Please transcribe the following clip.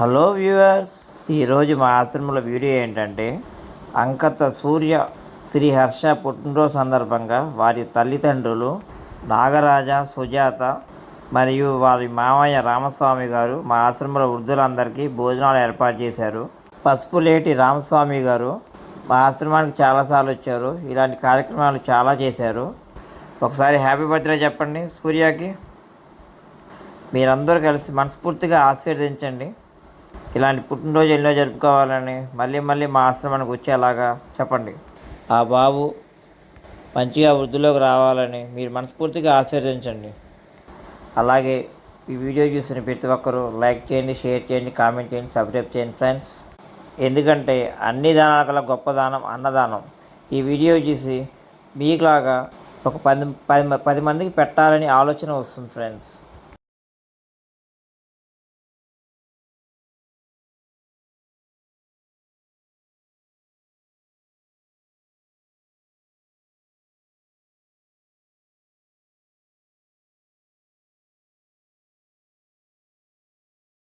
Hello viewers ఈరోజు మా ఆశ్రమంలో వీడియో ఏంటంటే అంకత సూర్య శ్రీ హర్ష పుట్టినరోజు సందర్భంగా వారి తల్లిదండ్రులు నాగరాజ సుజాత మరియు వారి మామయ్య రామస్వామి గారు మా ఆశ్రమంలో వృద్ధులందరికీ భోజనాలు ఏర్పాటు చేశారు. పసుపులేటి రామస్వామి గారు మా ఆశ్రమానికి చాలాసార్లు వచ్చారు. ఇలాంటి కార్యక్రమాలు చాలా చేశారు. ఒకసారి హ్యాపీ బర్త్డే చెప్పండి సూర్యకి. మీరందరూ కలిసి మనస్ఫూర్తిగా ఆశీర్వదించండి. ఇలాంటి పుట్టినరోజు ఎన్నో జరుపుకోవాలని మళ్ళీ మళ్ళీ మా ఆశ్రమానికి వచ్చేలాగా చెప్పండి. ఆ బాబు మంచిగా వృద్ధిలోకి రావాలని మీరు మనస్ఫూర్తిగా ఆశీర్వదించండి. అలాగే ఈ వీడియో చూసిన ప్రతి ఒక్కరూ లైక్ చేయండి షేర్ చేయండి కామెంట్ చేయండి సబ్స్క్రైబ్ చేయండి ఫ్రెండ్స్. ఎందుకంటే అన్ని దానాల కల గొప్ప దానం అన్నదానం. ఈ వీడియో చూసి మీకులాగా ఒక పది పది పది మందికి పెట్టాలని ఆలోచన వస్తుంది ఫ్రెండ్స్.